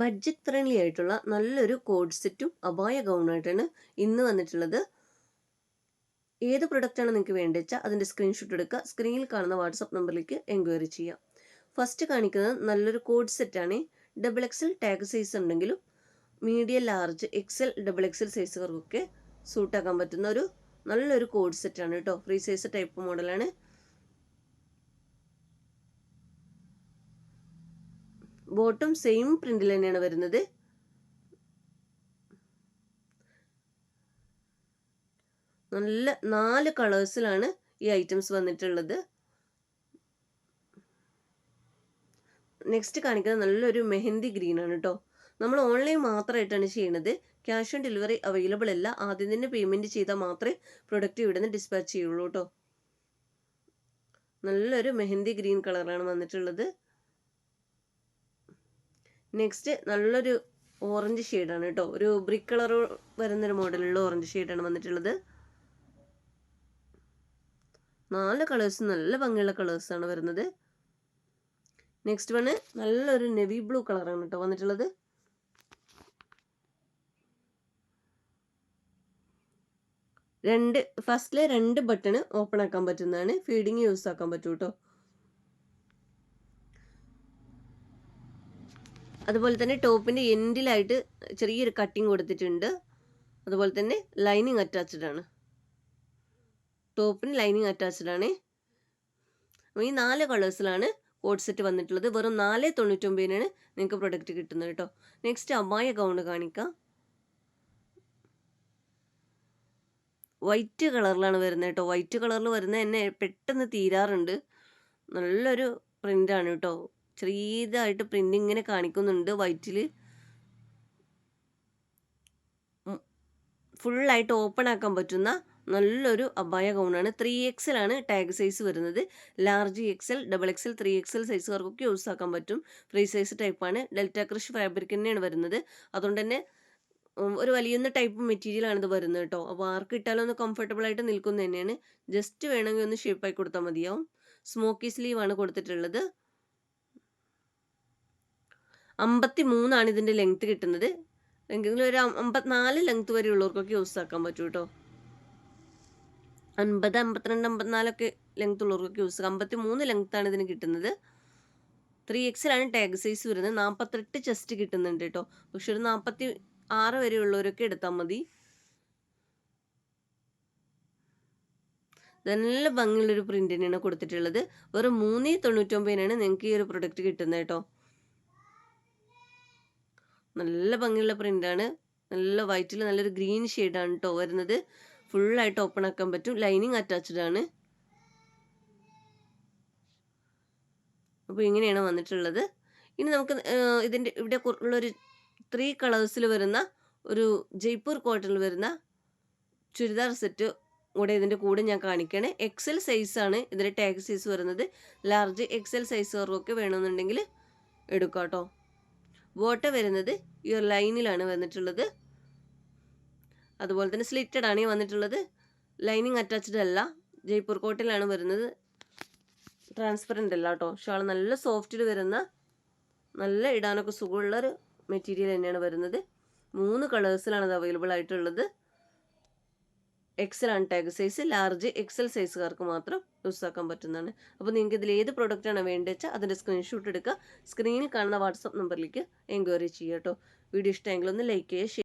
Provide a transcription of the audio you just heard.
Budget friendly ആയിട്ടുള്ള നല്ലൊരു code സെറ്റും അബായ ഗൗണായിട്ടാണ് ഇന്ന് വന്നിട്ടുള്ളത്. ഏത് പ്രൊഡക്റ്റാണ് നിങ്ങൾക്ക് വേണ്ടത് വെച്ചാൽ അതിന്റെ സ്ക്രീൻഷോട്ട് എടുക്കുക. സ്ക്രീനിൽ കാണുന്ന വാട്സപ്പ് നമ്പറിലേക്ക് എൻക്വയറി ചെയ്യാം. ഫസ്റ്റ് കാണിക്കുന്നത് നല്ലൊരു കോഡ് സെറ്റാണ് ഡബിൾ എക്സൽ ടാഗ് സൈസ് ഉണ്ടെങ്കിലും medium large XL double XL സൈസുകാർക്കൊക്കെ സൂട്ടാക്കാൻ പറ്റുന്ന ഒരു നല്ലൊരു കോഡ് സെറ്റാണ് കേട്ടോ ഫ്രീ സൈസ് ടൈപ്പ് മോഡലാണ് ബോട്ടും സെയിം പ്രിന്റിൽ തന്നെയാണ് വരുന്നത്. നല്ല നാല് കളേഴ്സിലാണ് ഈ ഐറ്റംസ് വന്നിട്ടുള്ളത്. നെക്സ്റ്റ് കാണിക്കുന്നത് നല്ലൊരു മെഹന്തി ഗ്രീൻ ആണ് കേട്ടോ നമ്മൾ ഓൺലൈൻ മാത്രമായിട്ടാണ് ചെയ്യുന്നത് ക്യാഷ് ഓൺ ഡെലിവറി അവൈലബിൾ അല്ല. ആദ്യം തന്നെ പേയ്മെന്റ് ചെയ്താൽ മാത്രമേ പ്രൊഡക്റ്റ് ഇവിടെ നിന്ന് ഡിസ്പാച്ച് ചെയ്യുള്ളൂ കേട്ടോ നല്ലൊരു മെഹന്തി ഗ്രീൻ കളറാണ് വന്നിട്ടുള്ളത്. നെക്സ്റ്റ് നല്ലൊരു ഓറഞ്ച് ഷെയ്ഡാണ് കേട്ടോ ഒരു ബ്രിക്ക് കളർ വരുന്നൊരു മോഡലുള്ള ഓറഞ്ച് ഷെയ്ഡാണ് വന്നിട്ടുള്ളത്. നാല് കളേഴ്സ് നല്ല ഭംഗിയുള്ള കളേഴ്സാണ് വരുന്നത്. നെക്സ്റ്റ് വണ് നല്ലൊരു നെവി ബ്ലൂ കളറാണ് കേട്ടോ വന്നിട്ടുള്ളത്. രണ്ട് ഫസ്റ്റിലെ രണ്ട് ബട്ടൺ ഓപ്പൺ ആക്കാൻ പറ്റുന്നതാണ്. ഫീഡിങ് യൂസ് ആക്കാൻ പറ്റും കേട്ടോ അതുപോലെ തന്നെ ടോപ്പിന്റെ എൻഡിലായിട്ട് ചെറിയൊരു കട്ടിങ് കൊടുത്തിട്ടുണ്ട്. അതുപോലെ തന്നെ ലൈനിങ് അറ്റാച്ച്ഡ് ആണ്. ടോപ്പിന് ലൈനിങ് അറ്റാച്ച്ഡ് ആണ്. ഈ നാല് കളേഴ്സിലാണ് കോഡ് സെറ്റ് വന്നിട്ടുള്ളത്. വെറും നാല് തൊണ്ണൂറ്റൊമ്പതിനാണ് നിങ്ങൾക്ക് പ്രൊഡക്റ്റ് കിട്ടുന്നത് കേട്ടോ. നെക്സ്റ്റ് അമ്മായ ഗൗണ്ട് കാണിക്കാം. വൈറ്റ് കളറിലാണ് വരുന്നത് കേട്ടോ. വൈറ്റ് കളറിൽ വരുന്നത് എന്നെ പെട്ടെന്ന് തീരാറുണ്ട്. നല്ലൊരു പ്രിന്റാണ് കേട്ടോ. ചെറിയതായിട്ട് പ്രിന്റ് ഇങ്ങനെ കാണിക്കുന്നുണ്ട് വൈറ്റിൽ ഫുള്ളായിട്ട് ഓപ്പൺ ആക്കാൻ പറ്റുന്ന നല്ലൊരു അബായ ഗൗണാണ് ത്രീ എക്സൽ ടാഗ് സൈസ് വരുന്നത്. Large XL double XL three XL സൈസുകാർക്കൊക്കെ use ആക്കാൻ പറ്റും. ഫ്രീ സൈസ് ടൈപ്പാണ് ഡെൽറ്റ ക്രിഷ് ഫാബ്രിക് തന്നെയാണ് വരുന്നത്. അതുകൊണ്ട് തന്നെ ഒരു വലിയൊന്ന് ടൈപ്പ് മെറ്റീരിയലാണ് ഇത് വരുന്നത് കേട്ടോ അപ്പോൾ ആർക്ക് ഇട്ടാലും ഒന്ന് കംഫർട്ടബിൾ ആയിട്ട് നിൽക്കുന്നത് തന്നെയാണ്. ജസ്റ്റ് വേണമെങ്കിൽ ഒന്ന് ഷേപ്പായി കൊടുത്താൽ മതിയാവും. സ്മോക്കി സ്ലീവ് ആണ് കൊടുത്തിട്ടുള്ളത്. അമ്പത്തി മൂന്നാണ് ഇതിന്റെ ലെങ്ത്ത് കിട്ടുന്നത്. എങ്കിലും ഒരു അമ്പത്തിനാല് ലെങ്ത്ത് വരെ ഉള്ളവർക്കൊക്കെ യൂസ് ആക്കാൻ പറ്റും കേട്ടോ അൻപത് അമ്പത്തിരണ്ട് അമ്പത്തിനാലൊക്കെ ലെങ്ത് ഉള്ളവർക്കൊക്കെ യൂസ് ആക്കാം. അമ്പത്തി മൂന്ന് ലെങ്ത്താണ് ഇതിന് കിട്ടുന്നത്. ത്രീ എക്സിലാണ് ടാഗ് സൈസ് വരുന്നത്. നാൽപ്പത്തെട്ട് ചെസ്റ്റ് കിട്ടുന്നുണ്ട് കേട്ടോ പക്ഷെ ഒരു നാൽപ്പത്തി ആറ് വരെ ഉള്ളവരൊക്കെ എടുത്താൽ മതി. നല്ല ഭംഗിയുള്ളൊരു പ്രിന്റ് തന്നെയാണ് കൊടുത്തിട്ടുള്ളത്. വെറും മൂന്നേ തൊണ്ണൂറ്റൊമ്പതിനാണ് നിങ്ങൾക്ക് ഈ ഒരു പ്രൊഡക്റ്റ് കിട്ടുന്നത് കേട്ടോ നല്ല ഭംഗിയുള്ള പ്രിന്റാണ് നല്ല വൈറ്റിൽ നല്ലൊരു ഗ്രീൻ ഷെയ്ഡാണ് കേട്ടോ വരുന്നത്. ഫുള്ളായിട്ട് ഓപ്പൺ ആക്കാൻ പറ്റും. ലൈനിങ് അറ്റാച്ച്ഡ് ആണ്. അപ്പോൾ ഇങ്ങനെയാണ് വന്നിട്ടുള്ളത്. ഇനി നമുക്ക് ഇതിന്റെ ഇവിടെ ഉള്ളൊരു ത്രീ കളേഴ്സിൽ വരുന്ന ഒരു ജയ്പൂർ കോട്ടണിൽ വരുന്ന ചുരിദാർ സെറ്റ് കൂടെ ഇതിന്റെ കൂടെ ഞാൻ കാണിക്കുകയാണ് എക്സൽ സൈസാണ് ഇതിന്റെ ടാഗ് സൈസ് വരുന്നത്. ലാർജ് എക്സൽ സൈസുകാർക്കൊക്കെ വേണമെന്നുണ്ടെങ്കിൽ എടുക്കാം കേട്ടോ ബോട്ട വരുന്നത് ഈ ഒരു ലൈനിലാണ് വന്നിട്ടുള്ളത്. അതുപോലെ തന്നെ സ്ലിറ്റഡ് ആണ് വന്നിട്ടുള്ളത്. ലൈനിങ് അറ്റാച്ച്ഡ് അല്ല. ജയ്പൂർ കോട്ടയിലാണ് വരുന്നത്. ട്രാൻസ്പെറന്റ് അല്ല കേട്ടോ. ഷാൾ നല്ല സോഫ്റ്റിൽ വരുന്ന നല്ല ഇടാനൊക്കെ സുഖമുള്ളൊരു മെറ്റീരിയൽ തന്നെയാണ് വരുന്നത്. മൂന്ന് കളേഴ്സിലാണ് അത് അവൈലബിൾ ആയിട്ടുള്ളത്. XL untag tag size large XL സൈസുകാർക്ക് മാത്രം യൂസ് ആക്കാൻ പറ്റുന്നതാണ്. അപ്പോൾ നിങ്ങൾക്ക് ഇതിൽ ഏത് പ്രോഡക്റ്റാണ് വേണ്ടത് വെച്ചാൽ അതിന്റെ സ്ക്രീൻഷോട്ട് എടുക്കുക. സ്ക്രീനിൽ കാണുന്ന വാട്സപ്പ് നമ്പറിലേക്ക് എൻക്വയറി ചെയ്യുക കേട്ടോ വീഡിയോ ഇഷ്ടമെങ്കിൽ ഒന്ന് ലൈക്ക് ചെയ്യുക